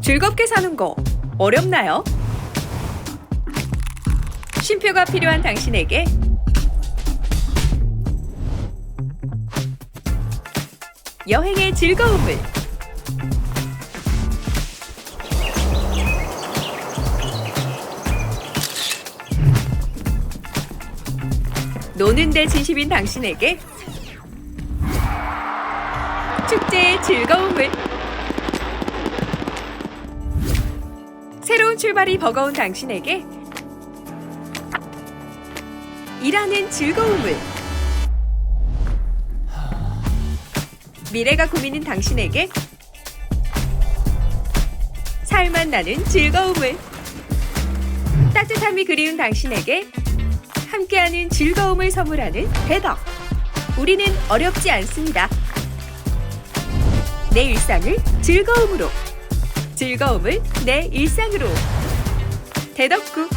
즐겁게 사는 거 어렵나요? 쉼표가 필요한 당신에게 여행의 즐거움을 노는 데 진심인 당신에게 축제의 즐거움을 새로운 출발이 버거운 당신에게 일하는 즐거움을 미래가 고민인 당신에게 살만 나는 즐거움을 따뜻함이 그리운 당신에게 함께하는 즐거움을 선물하는 배덕. 우리는 어렵지 않습니다 내 일상을 즐거움으로. 즐거움을 내 일상으로. 대덕구